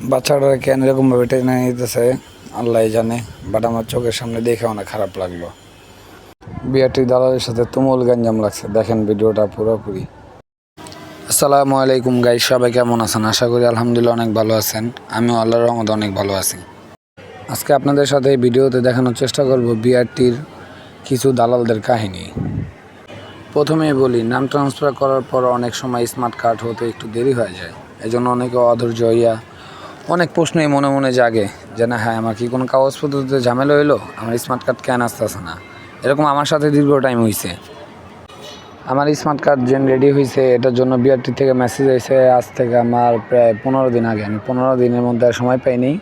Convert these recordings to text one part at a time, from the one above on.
বাচ্চাটা কেন এরকমভাবে টেনে নিতেছে আল্লাহ জানে বাট আমার চোখের সামনে দেখে অনেক খারাপ লাগল। বিআরটি দালালের সাথে তুমুল গঞ্জাম লাগছে, দেখেন ভিডিওটা পুরোপুরি। আসসালামু আলাইকুম গাই সবাই কেমন আছেন? আশা করি আলহামদুলিল্লাহ অনেক ভালো আছেন। আমিও আল্লাহর রহমতে অনেক ভালো আছি। আজকে আপনাদের সাথে এই ভিডিওতে দেখানোর চেষ্টা করব বিআরটির কিছু দালালদের কাহিনী। প্রথমেই বলি, নাম ট্রান্সফার করার পর অনেক সময় স্মার্ট কার্ড হতে একটু দেরি হয়ে যায়। এজন্য অনেকে অধৈর্য হইয়া অনেক প্রশ্নই মনে মনে জাগে যে না হ্যাঁ আমার কি কোনো কাগজপত্রতে ঝামেলা হইল? আমার স্মার্ট কার্ড কেন আসতেছে না? এরকম আমার সাথে দীর্ঘ টাইম হয়েছে আমার স্মার্ট কার্ড যেন রেডি হয়েছে এটার জন্য বিআরটি থেকে মেসেজ এসে আজ থেকে আমার প্রায় পনেরো দিন আগে। আমি পনেরো দিনের মধ্যে সময় পাইনি।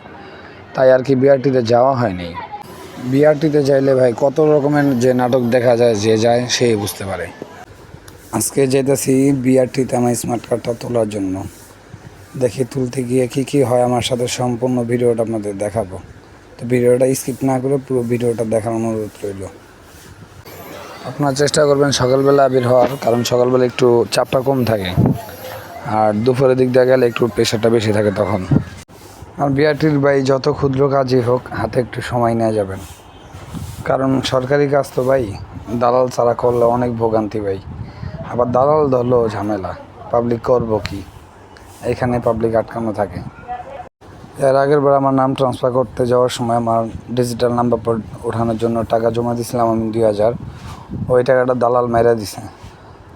তাই আর কি বিআরটিতে যাওয়া হয়নি। বিআরটিতে যাইলে ভাই কত রকমের যে নাটক দেখা যায়, যে যায়, সেই বুঝতে পারে। আজকে যেতেছি বিআরটিতে আমার স্মার্ট কার্ডটা তোলার জন্য। দেখি তুলতে গিয়ে কী কী হয়, আমার সাথে সম্পূর্ণ ভিডিওটা আপনাদের দেখাবো। তো ভিডিওটা স্কিপ না করে পুরো ভিডিওটা দেখার অনুরোধ রইল। আপনার চেষ্টা করবেন সকালবেলা বের হওয়ার, কারণ সকালবেলা একটু চাপটা কম থাকে। আর দুপুরের দিক দিয়ে গেলে একটু প্রেশারটা বেশি থাকে তখন। আর বিআরটির ভাই যত ক্ষুদ্র কাজই হোক, হাতে একটু সময় নেওয়া যাবেন। কারণ সরকারি কাজ তো ভাই, দালাল ছাড়া করলে অনেক ভোগান্তি ভাই। আবার দালাল ধরলো ঝামেলা পাবলিক করব কি? এখানে পাবলিক আটকানো থাকে। এর আগের বার আমার নাম ট্রান্সফার করতে যাওয়ার সময় আমার ডিজিটাল নাম্বার ওঠানোর জন্য টাকা জমা দিয়েছিলাম আমি দুই হাজার। ওই টাকাটা দালাল মেরে দিছে।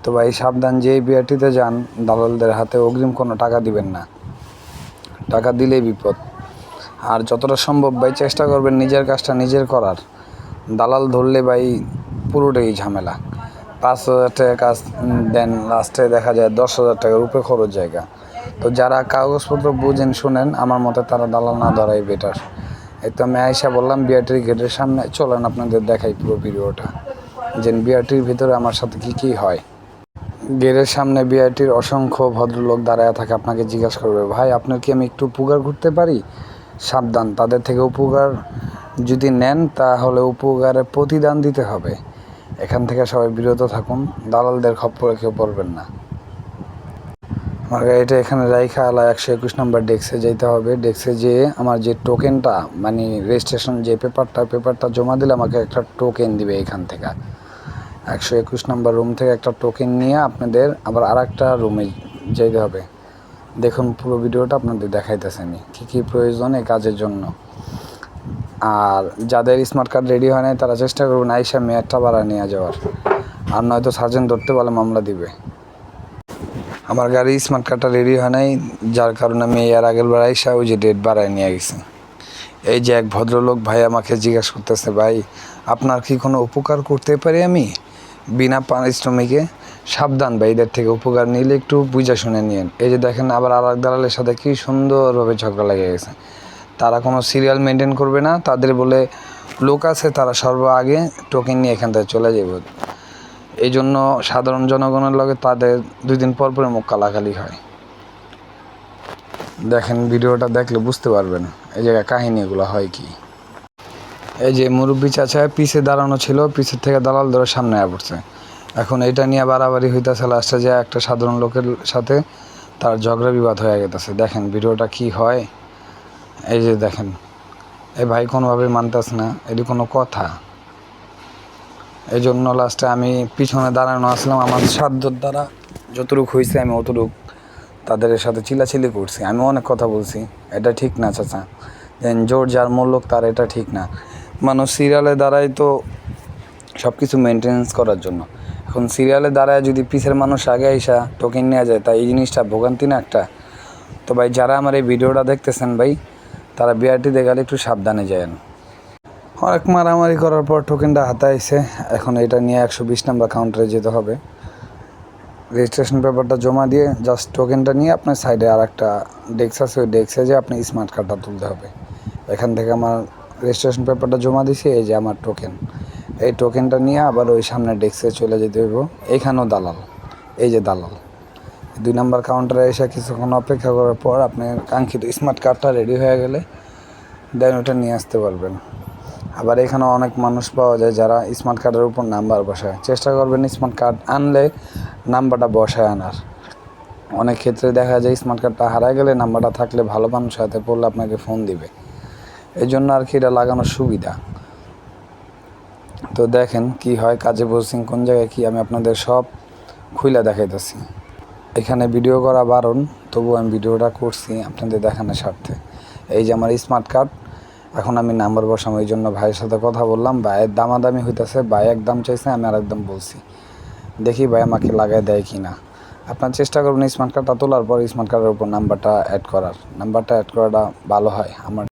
তো ভাই, সাবধান, যেই বিআরটিতে যান, দালালদের হাতে অগ্রিম কোনো টাকা দিবেন না। টাকা দিলেই বিপদ। আর যতটা সম্ভব ভাই, চেষ্টা করবেন নিজের কাজটা নিজের করার। দালাল ধরলে ভাই, পুরোটাই ঝামেলা। পাঁচ হাজার টাকা কাজ দেন লাস্টে দেখা যায় দশ হাজার টাকার উপরে খরচ জায়গা। তো যারা কাগজপত্র বুঝেন, শুনেন, আমার মতে তারা দালাল না ধরাই বেটার এই তো আমি আয়সা বললাম, বিআরটির গেটের সামনে চলেন, আপনাদের দেখাই পুরো ভিডিওটা। যে বিআরটির ভিতরে আমার সাথে কি কি হয়। গেটের সামনে বিআইটির অসংখ্য ভদ্রলোক দাঁড়ায় থাকে, আপনাকে জিজ্ঞাসা করবে, ভাই, আপনার কি আমি একটু উপকার করতে পারি? সাবধান, তাদের থেকে উপকার যদি নেন, তাহলে উপকারে প্রতিদান দিতে হবে। এখান থেকে সবাই বিরত থাকুন, দালালদের খপ্পরে কেউ পড়বেন না। আমার গাড়িটা এখানে রাইখা আলা একশো একুশ নম্বর ডেস্কে যেতে হবে। ডেস্কে যেয়ে আমার যে টোকেনটা মানে রেজিস্ট্রেশন যে পেপারটা পেপারটা জমা দিলে আমাকে একটা টোকেন দিবে এখান থেকে। একশো একুশ নম্বর রুম থেকে একটা টোকেন নিয়ে আপনাদের আবার আর একটা রুমে যেতে হবে। দেখুন, পুরো ভিডিওটা আপনাদের দেখাইতেছে আমি, কী কী প্রয়োজন এই কাজের জন্য। আর যাদের স্মার্ট কার্ড রেডি হয় নাই, তারা চেষ্টা করবেন আইসা মেয়াদটা বাড়া নিয়ে যাওয়ার। আর নয়তো সার্জেন্ট ধরতে পারলে মামলা দিবে। আমার গাড়ি স্মার্ট কার্ডটা রেডি হয় নাই, যার কারণে আমি এর আগের বার আইসা ওই যে ডেট বাড়ায় নিয়ে গেছি। এই যে এক ভদ্রলোক ভাই আমাকে জিজ্ঞাসা করতেছে, ভাই, আপনার কি কোনো উপকার করতে পারি আমি? বিনা পারিশ্রমিকে, সাবধান ভাই, এদের থেকে উপকার নিলে একটু বুঝা শুনে নিন এই যে দেখেন আবার আর এক দালালের সাথে কী সুন্দরভাবে ঝগড়া লেগে গেছে। তারা কোনো সিরিয়াল মেনটেন করবে না, তাদের বলে, লোক আছে, তারা সর্ব আগে টোকেন নিয়ে এখান থেকে চলে যাবে এই জন্য সাধারণ জনগণের লগে তাদের দুই দিন পর পরে মুখ কালাকালি হয়। দেখেন, ভিডিওটা দেখলে বুঝতে পারবেন এই জায়গায় কাহিনী এগুলো হয় কি। এই যে মুরব্বী চাচা পিছে দাঁড়ানো ছিল পিছের থেকে দালাল ধরে সামনে আয়া পড়ছে। এখন এটা নিয়ে বাড়াবাড়ি হইতেছে, লাস্টে যে একটা সাধারণ লোকের সাথে তার ঝগড়া বিবাদ হয়ে গেতেছে। দেখেন, ভিডিওটা কি হয়? এই যে দেখেন এই ভাই কোনোভাবে মানতেছে না, এটি কোনো কথা। এই জন্য লাস্টে আমি পিছনে দাঁড়ানো আসলাম আমার সাধ্যর দ্বারা। যতটুকু হয়েছে আমি অতটুক তাদের সাথে চিলাচিলি করছি। আমি অনেক কথা বলছি, এটা ঠিক না চাচা। দেন জোর যার মূল্যক তার এটা ঠিক না। মানুষ সিরিয়ালে দাঁড়ায় তো সব কিছু মেনটেন্স করার জন্য। এখন সিরিয়ালে দাঁড়ায় যদি পিছের মানুষ আগে আইসা টোকেন নেওয়া যায়, তাই এই জিনিসটা ভোগান্তি না একটা। তো ভাই, যারা আমার এই ভিডিওটা দেখতেছেন ভাই, তারা বিআরটিতে গেলে একটু সাবধানে যায়েন। অনেক মারামারি করার পর টোকেনটা হাতে আইসে এখন এটা নিয়ে একশো বিশ নাম্বার কাউন্টারে যেতে হবে। রেজিস্ট্রেশন পেপারটা জমা দিয়ে জাস্ট টোকেনটা নিয়ে আপনার সাইডে আর একটা ডেস্ক আছে, ওই ডেস্কে যে আপনি স্মার্ট কার্ডটা তুলতে হবে। এখান থেকে আমার রেজিস্ট্রেশন পেপারটা জমা দিছি, এই যে আমার টোকেন এই টোকেনটা নিয়ে আবার ওই সামনে ডেস্কে চলে যেতে হইব। এইখানেও দালাল, এই যে দালাল। দুই নাম্বার কাউন্টারে এসে কিছুক্ষণ অপেক্ষা করার পর আপনার কাঙ্ক্ষিত স্মার্ট কার্ডটা রেডি হয়ে গেলে, দেন ওটা নিয়ে আসতে পারবেন। আবার এখানে অনেক মানুষ পাওয়া যায় যারা স্মার্ট কার্ডের উপর নাম্বার বসায়। চেষ্টা করবেন স্মার্ট কার্ড আনলে নাম্বারটা বসায় আনার। অনেক ক্ষেত্রে দেখা যায় স্মার্ট কার্ডটা হারায় গেলে নাম্বারটা থাকলে ভালো মানুষের হাতে পড়লে আপনাকে ফোন দিবে। এই জন্য আর কি এটা লাগানোর সুবিধা। তো দেখেন কি হয়, কাজে বসছেন কোন জায়গায় কি, আমি আপনাদের সব খুইলা দেখাইতেছি। এখানে ভিডিও করা বারণ তবু আমি ভিডিওটা করছি আপনাদের দেখানোর স্বার্থে। এই যে আমার স্মার্ট কার্ড এখন আমি নাম্বার বসাম ওই জন্য ভাইয়ের সাথে কথা বললাম। ভাইয়ের দামাদামি হইতেছে, ভাই একদম চাইছে, আমি আর একদম বলছি। দেখি ভাই আমাকে লাগাই দেয় কি না আপনার চেষ্টা করুন স্মার্ট কার্ডটা তোলার পর স্মার্ট কার্ডের উপর নাম্বারটা অ্যাড করার। নাম্বারটা অ্যাড করাটা ভালো হয়, আমার